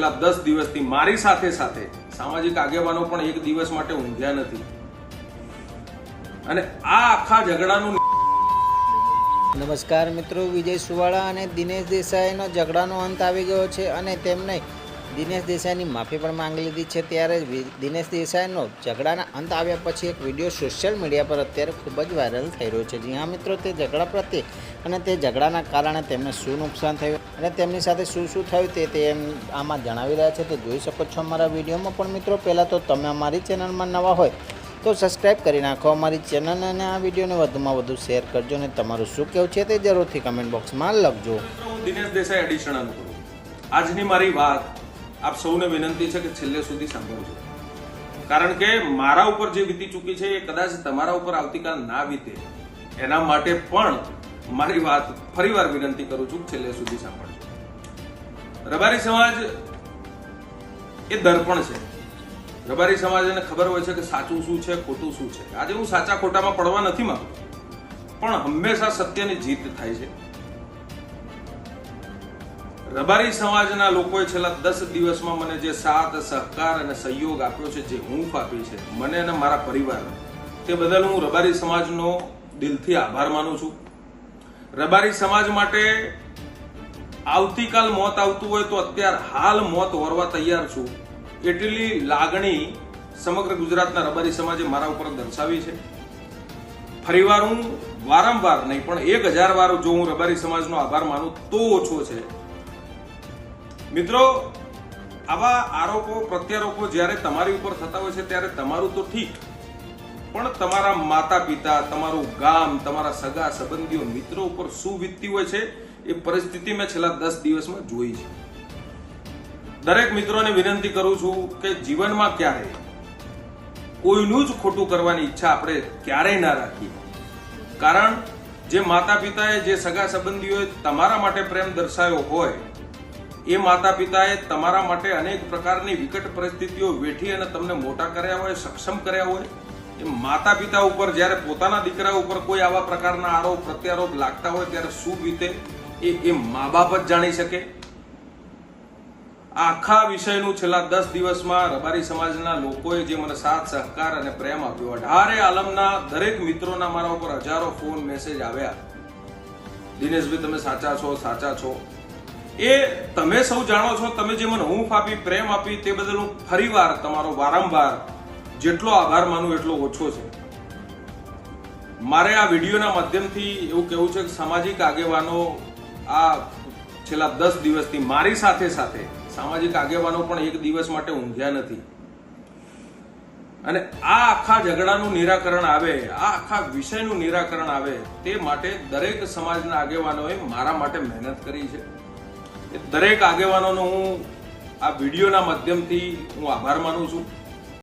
છેલ્લા દસ દિવસથી મારી સાથે સાથે સામાજિક આગેવાનો પણ એક દિવસ માટે ઊંઘ્યા નથી. અને આ આખા ઝઘડાનું નમસ્કાર મિત્રો, વિજય સુવાળા અને દિનેશ દેસાઈનો ઝઘડાનો અંત આવી ગયો છે અને તેમને દિનેશ દેસાઈની માફી પણ માંગી લીધી છે ત્યારે દિનેશ દેસાઈનો ઝઘડાના અંત આવ્યા પછી એક વીડિયો સોશિયલ મીડિયા પર અત્યારે ખૂબ જ વાયરલ થઈ રહ્યો છે. જી હા મિત્રો, તે ઝઘડા પ્રત્યે અને તે ઝઘડાના કારણે તેમને શું નુકસાન થયું અને તેમની સાથે શું શું થયું તે તેમ આમાં જણાવી રહ્યા છે. તે જોઈ શકો છો અમારા વિડીયોમાં પણ મિત્રો, પહેલાં તો તમે અમારી ચેનલમાં નવા હોય તો સબસ્ક્રાઇબ કરી નાખો. અમારી ચેનલ અને આ વિડીયોને વધુમાં વધુ શેર કરજો અને તમારું શું કહેવું છે તે જરૂરથી કમેન્ટ બોક્સમાં લખજો. દિનેશ દેસાઈ એડિશનલ આજની મારી વાત આપ સૌને વિનંતી છે કે છેલ્લે સુધી સાંભળજો. કારણ કે મારા ઉપર જે વીતી ચૂકી છે એ કદાચ તમારા ઉપર આવતીકાલ ના વીતે. એના માટે પણ મારી વાત ફરીવાર વિનંતી કરું છું છેલ્લે સુધી સાંભળજો. રબારી સમાજ એ દર્પણ છે. રબારી સમાજને ખબર હોય છે કે સાચું શું છે, ખોટું શું છે. આજે હું સાચા ખોટામાં પડવા નથી માંગતો. પણ હંમેશા સત્યની જીત થાય છે. રબારી સમાજના લોકોએ છેલ્લા દસ દિવસમાં મને જે સાથ, સહકાર અને સહયોગ આપ્યો છે, જે હૂંફ આપી છે, મને અને મારા પરિવાર તે બદલ હું રબારી સમાજનો દિલથી આભાર માનું છું. રબારી સમાજ માટે આવતીકાલ મોત આવતું હોય તો અત્યાર હાલ મોત વરવા તૈયાર છું. એટલી લાગણી સમગ્ર ગુજરાતના રબારી સમાજે મારા ઉપર દર્શાવી છે. ફરીવાર હું વારંવાર નહીં, પણ એક હજાર વાર જો હું રબારી સમાજનો આભાર માનું તો ઓછો છે. મિત્રો, આવા આરોપો, પ્રત્યારોપો જ્યારે તમારી ઉપર થતા હોય છે, ત્યારે તમારું તો ઠીક. પણ તમારા માતા પિતા તમારું ગામ, તમારા સગા, સંબંધીઓ, મિત્રો ઉપર શું વીતતી હોય છે, એ પરિસ્થિતિ મેં છેલ્લા દસ દિવસમાં જોઈ છે. દરેક મિત્રોને વિનંતી કરું છું કે જીવનમાં ક્યારે કોઈનું જ ખોટું કરવાની ઈચ્છા આપણે ક્યારેય ના રાખીએ. કારણ, જે માતા પિતાએ જે સગા સંબંધીઓએ તમારા માટે પ્રેમ દર્શાવ્યો હોય એ માતા પિતાએ તમારા માટે અનેક પ્રકારની વિકટ પરિસ્થિતિઓ વેઠી અને તમને મોટા કર્યા હોય, સક્ષમ કર્યા હોય. એ માતા પિતા ઉપર જ્યારે પોતાના દીકરા ઉપર કોઈ આવા પ્રકારના આરોપ, પ્રત્યારોપ લાગતા હોય ત્યારે શું રીતે એ એ મા બાપ જ જાણી શકે. આખા વિષયનું છેલ્લા દસ દિવસમાં રબારી સમાજના લોકોએ જે મને સાથ, સહકાર અને પ્રેમ આપ્યો, અઢારે આલમના દરેક મિત્રોના મારા ઉપર હજારો ફોન મેસેજ આવ્યા. દિનેશભાઈ, તમે સાચા છો સાચા છો? એ તમે સૌ જાણો છો, તમે જે મને હૂંફ આપી, પ્રેમ આપી, તે બદલ હું ફરીવાર તમારો વારંવાર જેટલો આભાર માનું એટલો ઓછો છે. મારે આ વિડીયોના માધ્યમથી એવું કહેવું છે કે સામાજિક આગેવાનો આ છેલ્લા દસ દિવસથી મારી સાથે સાથે સામાજિક આગેવાનો પણ એક દિવસ માટે ઊંઘ્યા નથી. અને આ આખા ઝઘડાનું નિરાકરણ આવે, આ આખા વિષયનું નિરાકરણ આવે, તે માટે દરેક સમાજના આગેવાનોએ મારા માટે મહેનત કરી છે. દરેક આગેવાનોનો હું આ વિડીયોના માધ્યમથી હું આભાર માનું છું.